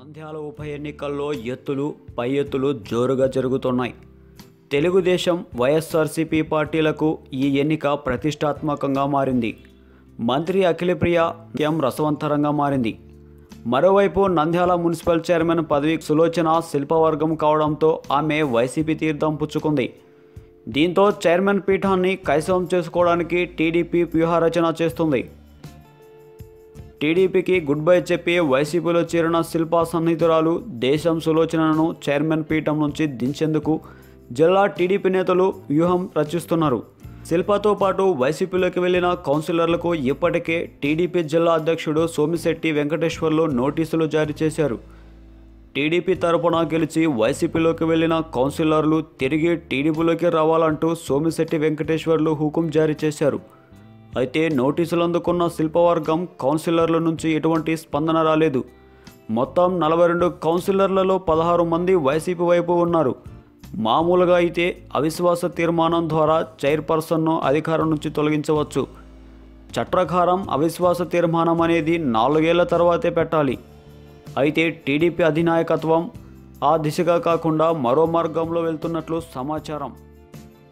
నంద్యాల ఉప ఎన్నికల్లో ఎత్తులు పై ఎత్తులు జోరుగా జరుగుతున్నాయి. తెలుగుదేశం వైఎస్ఆర్సీపీ పార్టీలకు ఈ ఎన్నిక ప్రతిష్టాత్మకంగా మారింది. మంత్రి అఖిలప్రియ ఎం రసవంతరంగా మారింది. మరోవైపు నంద్యాల మున్సిపల్ చైర్మన్ పదవి సులోచన శిల్పవర్గం కావడంతో ఆమె వైసీపీ తీర్థం పుచ్చుకుంది. దీంతో చైర్మన్ పీఠాన్ని కైసవం చేసుకోవడానికి టీడీపీ వ్యూహరచన చేస్తుంది. టీడీపీకి గుడ్ బై చెప్పి వైసీపీలో చేరిన శిల్పా సన్నిహితురాలు దేశం సులోచనను చైర్మన్ పీఠం నుంచి దించేందుకు జిల్లా టీడీపీ నేతలు వ్యూహం రచిస్తున్నారు. శిల్పతో పాటు వైసీపీలోకి వెళ్ళిన కౌన్సిలర్లకు ఇప్పటికే టీడీపీ జిల్లా అధ్యక్షుడు సోమిశెట్టి వెంకటేశ్వర్లు నోటీసులు జారీ చేశారు. టీడీపీ తరపున గెలిచి వైసీపీలోకి వెళ్ళిన కౌన్సిలర్లు తిరిగి టీడీపీలోకి రావాలంటూ సోమిశెట్టి వెంకటేశ్వర్లు హుకుం జారీ చేశారు. అయితే నోటీసులు అందుకున్న శిల్పవర్గం కౌన్సిలర్ల నుంచి ఎటువంటి స్పందన రాలేదు. మొత్తం నలభై రెండు కౌన్సిలర్లలో పదహారు మంది వైసీపీ వైపు ఉన్నారు. మామూలుగా అయితే అవిశ్వాస తీర్మానం ద్వారా చైర్పర్సన్ను అధికారం నుంచి తొలగించవచ్చు. చట్రకారం అవిశ్వాస తీర్మానం అనేది నాలుగేళ్ళ తర్వాతే పెట్టాలి. అయితే టీడీపీ అధినాయకత్వం ఆ దిశగా కాకుండా మరో మార్గంలో వెళ్తున్నట్లు సమాచారం.